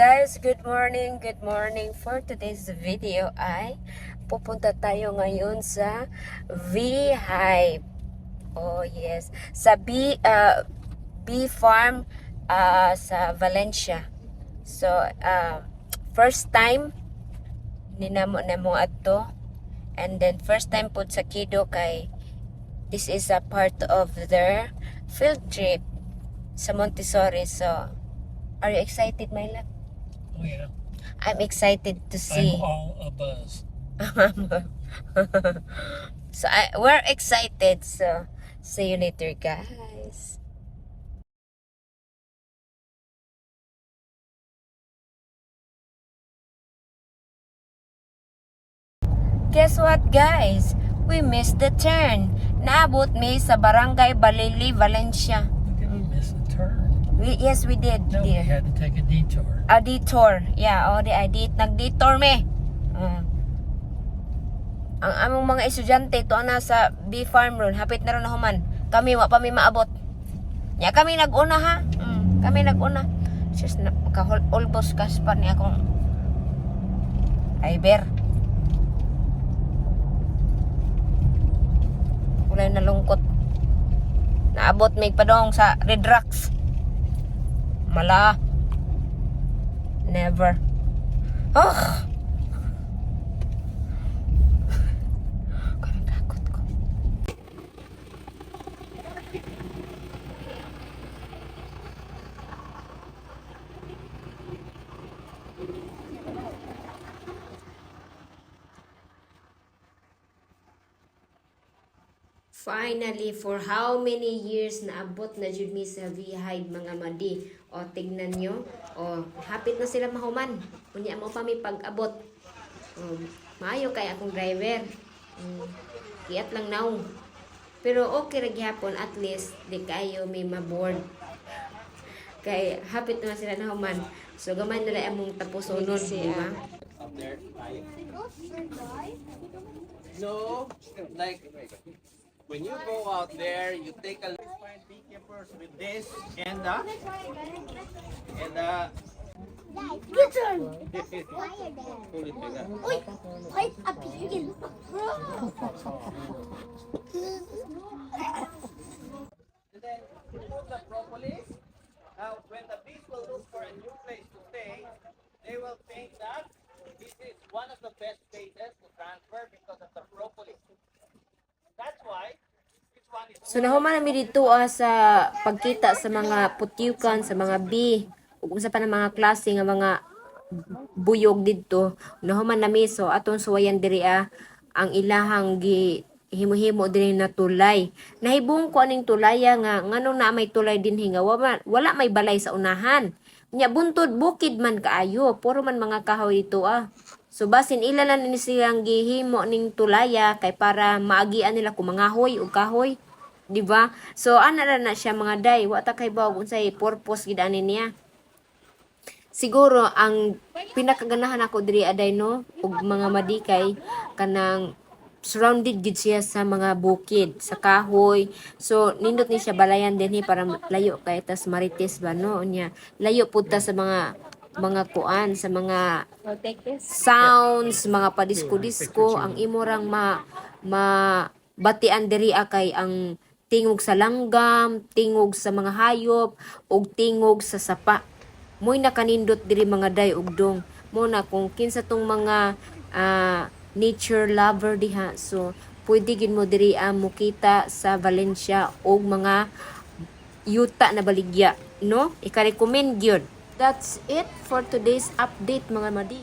guys, good morning, good morning. For today's video ay pupunta tayo ngayon sa V-Hive. Oh yes, sa B uh, bee farm uh, sa Valencia. So, uh, first time ninamo na mo adto and then first time po sa Kido kay this is a part of their field trip sa Montessori. So, are you excited, my love? Yeah, I'm excited to see. I'm all a buzz. so I, we're excited. So see you later, guys. Guess what, guys? We missed the turn. Naabot mi sa Barangay Balili, Valencia. We missed a turn. We, yes, we did, No, we dear. had to take a detour. A detour. Yeah, oh, di, di, nag-detour me. Mm. Ang among mga estudyante to na sa bee farm ron, hapit na ron na human. Kami wa pa mi maabot. Ya kami nag-una ha. Mm, kami nag-una. Sus na ka ulbos kas pa ni akong Iber. Kulay na lungkot. Naabot may padong sa Red Rocks. Mala. never. Ugh. Finally, for how many years naabot na jud mi sa V-Hive mga madi. O tignan nyo. O hapit na sila mahuman. Kunya mo pa mi pag-abot. O, maayo kay akong driver. Mm, kiat lang now. Pero okay ra gyapon at least di kayo may maboard. Kay hapit na sila nahuman. So gamay nila among tapusonon, di ba? up there. No, like when you go out there, you take a find beekeepers with this and uh and uh wait a. And then put the propolis. Now, when the bees will look for a new place to stay, they will think that this is one of the best So nahuman namin dito ah, sa pagkita sa mga putyukan, sa mga bee, ug unsa pa ng mga klase nga mga buyog didto. Nahuman nami so atong suwayan diri ah, ang ilahang gi himo-himo diri na tulay. Nahibong ko aning tulaya nga nganong na may tulay din hinga wala, wala may balay sa unahan. Nya buntod bukid man kaayo, puro man mga kahoy dito ah. So basin ila lang ni silang gihimo ning tulaya kay para maagian nila kung mga hoy o kahoy. Di ba? So ana ra na siya mga day, wa ta kay bawag unsay purpose gid ani niya. Siguro ang pinakaganahan ako diri aday no ug mga madikay kanang surrounded gid siya sa mga bukid, sa kahoy. So nindot ni siya balayan dinhi para layo kay tas marites ba no nya. Layo pud ta sa mga mga kuan sa mga sounds, mga padisko-disko, ang imo rang ma, ma batian diri kay ang tingog sa langgam, tingog sa mga hayop, ug tingog sa sapa. Mo'y nakanindot diri mga day ug dong. Mo na kung kinsa tong mga ah, nature lover diha. So, pwede gid mo diri ang mukita sa Valencia og mga yuta na baligya, no? Ika-recommend gyud. That's it for today's update mga madi.